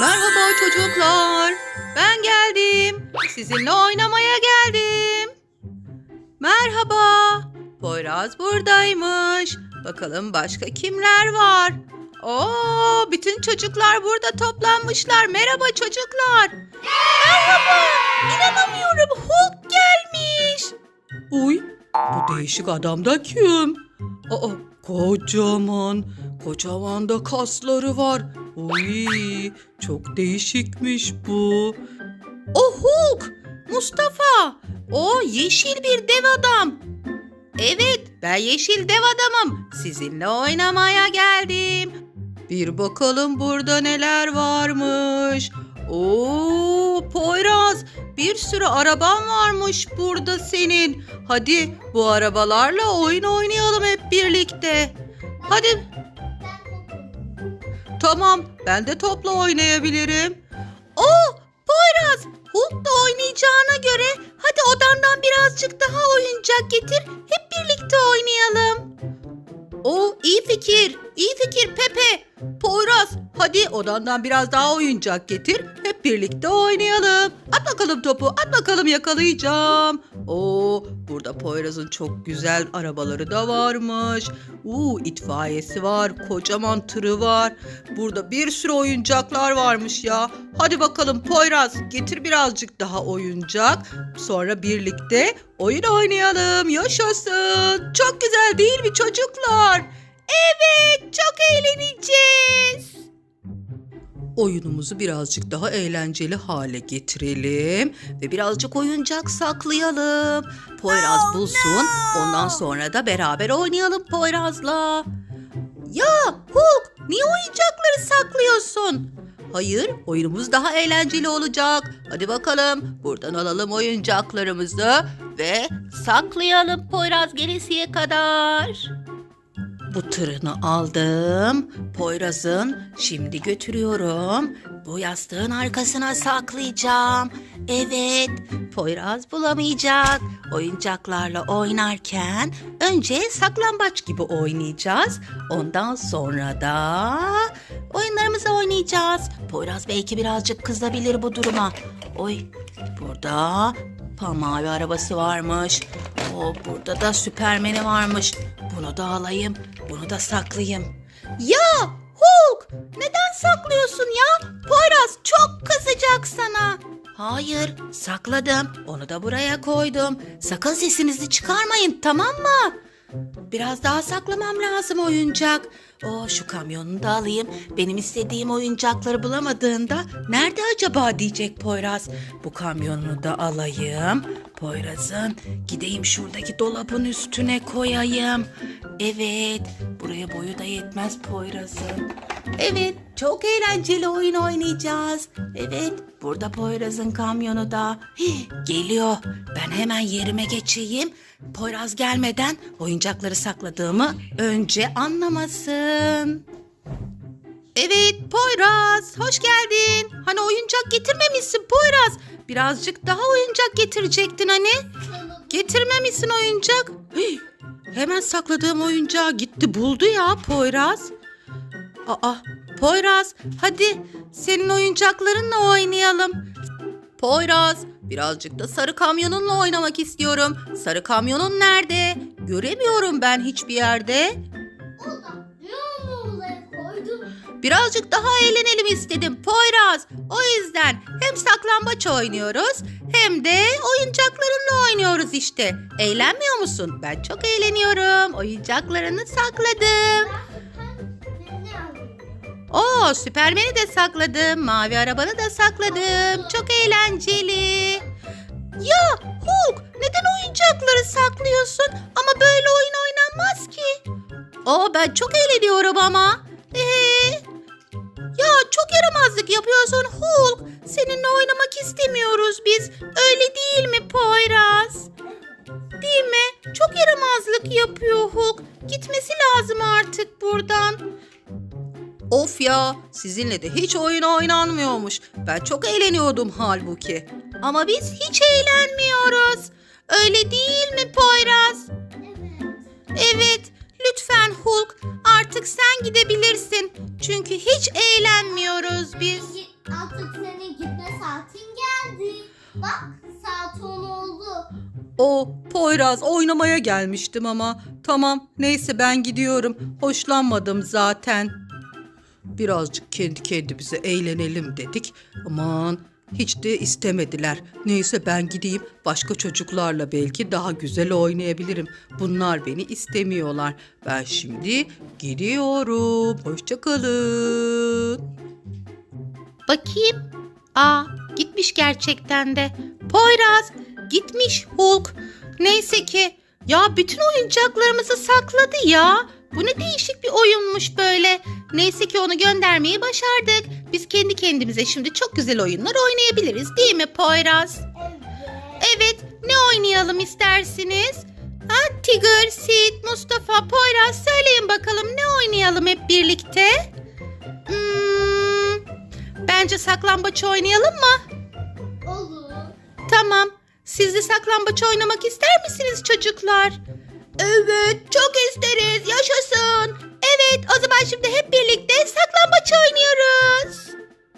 Merhaba çocuklar. Ben geldim. Sizinle oynamaya geldim. Merhaba. Poyraz buradaymış. Bakalım başka kimler var? Oo, bütün çocuklar burada toplanmışlar. Merhaba çocuklar. Merhaba. İnanamıyorum. Hulk gelmiş. Uy, bu değişik adam da kim? Aa, kocaman. Kocaman da kasları var. Uy, çok değişikmiş bu. O Hulk, Mustafa. O yeşil bir dev adam. Evet, ben yeşil dev adamım. Sizinle oynamaya geldim. Bir bakalım burada neler varmış. Oo, bir sürü araban varmış burada senin. Hadi bu arabalarla oyun oynayalım hep birlikte. Hadi Tamam, ben de topla oynayabilirim. Oo, Poyraz, Hulk da oynayacağına göre hadi odandan birazcık daha oyuncak getir. Hep birlikte oynayalım. O iyi fikir, iyi fikir Pepe. Poyraz, hadi odandan biraz daha oyuncak getir. Hep birlikte oynayalım. At bakalım topu, at bakalım yakalayacağım. Oo, burada Poyraz'ın çok güzel arabaları da varmış. Uuu, itfaiyesi var, kocaman tırı var. Burada bir sürü oyuncaklar varmış ya. Hadi bakalım Poyraz, getir birazcık daha oyuncak. Sonra birlikte oyun oynayalım. Yaşasın. Çok güzel değil mi çocuklar? Evet, çok eğleneceğiz. Oyunumuzu birazcık daha eğlenceli hale getirelim ve birazcık oyuncak saklayalım. Poyraz bulsun. Ondan sonra da beraber oynayalım Poyraz'la. Ya Hulk, niye oyuncakları saklıyorsun? Hayır, oyunumuz daha eğlenceli olacak. Hadi bakalım, buradan alalım oyuncaklarımızı ve saklayalım Poyraz gelesiye kadar. Bu tırını aldım. Poyraz'ın şimdi götürüyorum. Bu yastığın arkasına saklayacağım. Evet, Poyraz bulamayacak. Oyuncaklarla oynarken önce saklambaç gibi oynayacağız. Ondan sonra da oyunlarımızı oynayacağız. Poyraz belki birazcık kızabilir bu duruma. Oy, burada pa- mavi arabası varmış. O burada da süpermeni varmış. Bunu da alayım, bunu da saklayayım. Ya Hulk, neden saklıyorsun ya? Poyraz çok kızacak sana. Hayır, sakladım. Onu da buraya koydum. Sakın sesinizi çıkarmayın, tamam mı? Biraz daha saklamam lazım oyuncak. O şu kamyonunu da alayım. Benim istediğim oyuncakları bulamadığında nerede acaba diyecek Poyraz. Bu kamyonunu da alayım. Poyraz'ın gideyim şuradaki dolabın üstüne koyayım. Evet, buraya boyu da yetmez Poyraz'ın. Evet, çok eğlenceli oyun oynayacağız. Evet, burada Poyraz'ın kamyonu da. Hih, geliyor. Ben hemen yerime geçeyim. Poyraz gelmeden oyuncakları sakladığımı önce anlamasın. Evet Poyraz, hoş geldin. Hani oyuncak getirmemişsin Poyraz. Birazcık daha oyuncak getirecektin hani. Getirmemişsin oyuncak. Hih, hemen sakladığım oyuncağı gitti buldu ya Poyraz. Aa, Poyraz hadi senin oyuncaklarınla oynayalım. Poyraz birazcık da sarı kamyonunla oynamak istiyorum. Sarı kamyonun nerede? Göremiyorum ben hiçbir yerde. Birazcık daha eğlenelim istedim Poyraz. O yüzden hem saklambaç oynuyoruz hem de oyuncaklarınla oynuyoruz işte. Eğlenmiyor musun? Ben çok eğleniyorum. Oyuncaklarını sakladım. Oo, Süpermen'i de sakladım. Mavi arabanı da sakladım. Çok eğlenceli. Ya Hulk neden oyuncakları saklıyorsun? Ama böyle oyun oynanmaz ki. Oo ben çok eğleniyorum ama. Ee, ya çok yaramazlık yapıyorsun Hulk. Seninle oynamak istemiyoruz biz. Öyle değil mi Poyraz? Değil mi? Çok yaramazlık yapıyor Hulk. Gitmesi lazım artık buradan. Of ya sizinle de hiç oyun oynanmıyormuş. Ben çok eğleniyordum halbuki. Ama biz hiç eğlenmiyoruz. Öyle değil mi Poyraz? Evet. Evet lütfen Hulk artık sen gidebilirsin. Çünkü hiç eğlenmiyoruz biz. Artık senin gitme saatin geldi. Bak saat 10 oldu. O Poyraz oynamaya gelmiştim ama. Tamam neyse ben gidiyorum. Hoşlanmadım zaten. Birazcık kendi kendimize eğlenelim dedik. Aman hiç de istemediler. Neyse ben gideyim başka çocuklarla belki daha güzel oynayabilirim. Bunlar beni istemiyorlar. Ben şimdi gidiyorum. Hoşçakalın. Bakayım. Aa gitmiş gerçekten de. Poyraz gitmiş Hulk. Neyse ki ya bütün oyuncaklarımızı sakladı ya. Bu ne değişik bir oyunmuş böyle. Neyse ki onu göndermeyi başardık. Biz kendi kendimize şimdi çok güzel oyunlar oynayabiliriz değil mi Poyraz? Evet. Evet ne oynayalım istersiniz? Ha, Tigger, Sid, Mustafa, Poyraz söyleyin bakalım ne oynayalım hep birlikte? Hmm, bence saklambaç oynayalım mı? Olur. Tamam. Siz de saklambaç oynamak ister misiniz çocuklar? Evet, çok isteriz. Yaşasın. Evet o zaman şimdi hep birlikte saklambaç oynuyoruz.